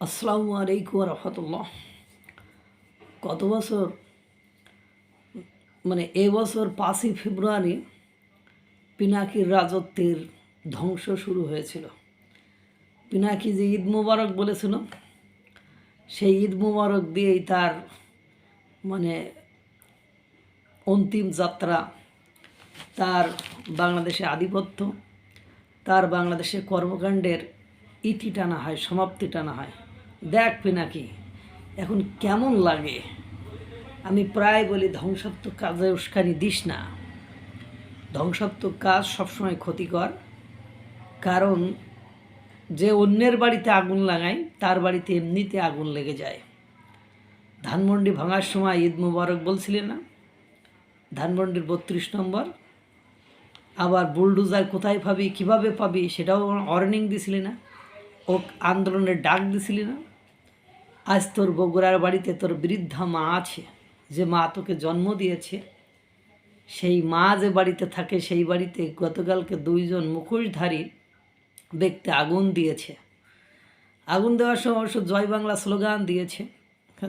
আসসালামু আলাইকুম রহমতুল্লাহ গত বছর মানে এবছর পাঁচই ফেব্রুয়ারি পিনাকির রাজত্বের ধ্বংস শুরু হয়েছিল। পিনাকি যে ঈদ মুবারক বলেছিল, সেই ঈদ মুবারক দিয়েই তার মানে অন্তিম যাত্রা, তার বাংলাদেশে আধিপত্য, তার বাংলাদেশে কর্মকাণ্ডের ইতি টানা হয়, সমাপ্তি টানা হয়। দেখ পিনাকি এখন কেমন লাগে? আমি প্রায় বলি ধ্বংসাত্মক কাজে উস্কানি দিস না। ধ্বংসাত্মক কাজ সবসময় ক্ষতিকর। কারণ যে অন্যের বাড়িতে আগুন লাগায়, তার বাড়িতে এমনিতে আগুন লেগে যায়। ধানমন্ডি ভাঙার সময় ঈদ মুবারক বলছিলে না? ধানমন্ডির বত্রিশ নম্বর। আবার বুলডোজার কোথায় পাবি, কীভাবে পাবি, সেটাও ওয়ার্নিং দিছিলি না? ও আন্দোলনের ডাক দিছিলি না? আজ তোর বগুড়ার বাড়িতে তোর বৃদ্ধা মা আছে, যে মা তোকে জন্ম দিয়েছে। সেই মা যে বাড়িতে থাকে, সেই বাড়িতে গতকালকে দুইজন মুখোশধারী দেখতে আগুন দিয়েছে। আগুন দেওয়ার সময় অবশ্য জয় বাংলা স্লোগান দিয়েছে।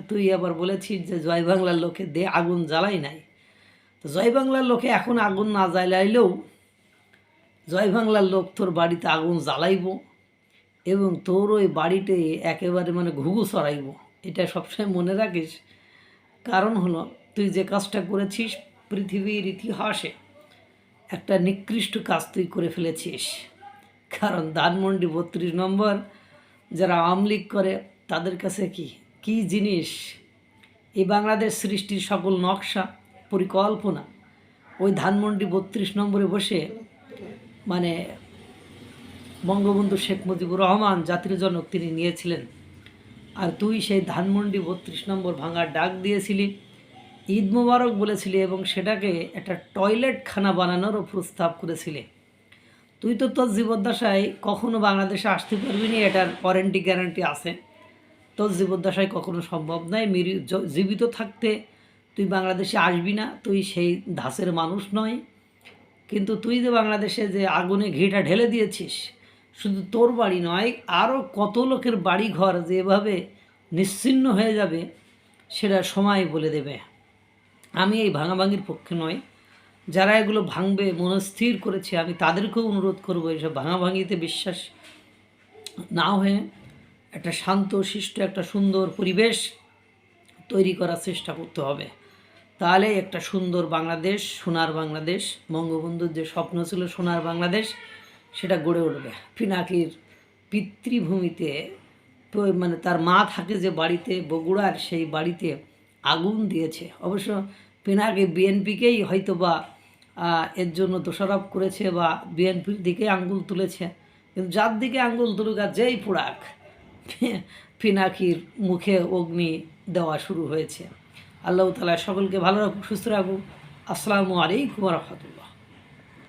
তুই আবার বলেছিস যে জয় বাংলার লোকে দে আগুন জ্বালাই নাই। তো জয় বাংলার লোকে এখন আগুন না জ্বালাইলেও জয় বাংলার লোক তোর বাড়িতে আগুন জ্বালাইব। এবং তোর ওই বাড়িতে একেবারে মানে ঘুঘু সরাইব, এটা সবসময় মনে রাখিস। কারণ হলো, তুই যে কাজটা করেছিস পৃথিবীর ইতিহাসে, একটা নিকৃষ্ট কাজ তুই করে ফেলেছিস। কারণ ধানমন্ডি বত্রিশ নম্বর যারা আওয়ামী করে, তাদের কাছে কি? কি জিনিস? এই বাংলাদেশ সৃষ্টির সকল নকশা, পরিকল্পনা, ওই ধানমন্ডি বত্রিশ নম্বরে বসে মানে বঙ্গবন্ধু শেখ মুজিবুর রহমান জাতির জনক তিনি নিয়েছিলেন। আর তুই সেই ধানমন্ডি বত্রিশ নম্বর ভাঙার ডাক দিয়েছিলি। ঈদ মুবারক বলেছিলি এবং সেটাকে একটা টয়লেট খানা বানানোরও প্রস্তাব করেছিলি। তুই তো তোর জীবদ্দশায় কখনো বাংলাদেশে আসতে পারবি না, এটার ওয়ারেন্টি গ্যারান্টি আছে। তোর জীবদ্দশায় কখনো সম্ভব নয়, মিরি জীবিত থাকতে তুই বাংলাদেশে আসবি না, তুই সেই ধাসের মানুষ নয়। কিন্তু তুই যে বাংলাদেশে যে আগুনে ঘিটা ঢেলে দিয়েছিস শুধু তোর বাড়ি নয় আরও কত লোকের বাড়ি ঘর যেভাবে নিশ্চিন্ন হয়ে যাবে সেটা সময় বলে দেবে। আমি এই ভাঙাভাঙির পক্ষে নয় যারা এগুলো ভাঙবে, মনস্থির করেছে, আমি তাদেরকেও অনুরোধ করব এইসব ভাঙাভাঙিতে বিশ্বাস না হয়ে একটা শান্ত, শিষ্ট, একটা সুন্দর পরিবেশ তৈরি করার চেষ্টা করতে হবে। তাহলে একটা সুন্দর বাংলাদেশ, সোনার বাংলাদেশ, বঙ্গবন্ধুর যে স্বপ্ন ছিল সোনার বাংলাদেশ সেটা গড়ে উঠবে। পিনাকির পিতৃভূমিতে মানে তার মা থাকে যে বাড়িতে, বগুড়ার সেই বাড়িতে আগুন দিয়েছে। অবশ্য পিনাকি বিএনপিকেই হয়তো বা এর জন্য দোষারোপ করেছে বা বিএনপির দিকে আঙ্গুল তুলেছে। কিন্তু যার দিকে আঙ্গুল তুলুক আর যেই পোড়াক, পিনাকির মুখে অগ্নি দেওয়া শুরু হয়েছে। আল্লাহ তালা সকলকে ভালো রাখুক, সুস্থ রাখুক। আসসালামু আলাইকুম রহমতুল্লাহ।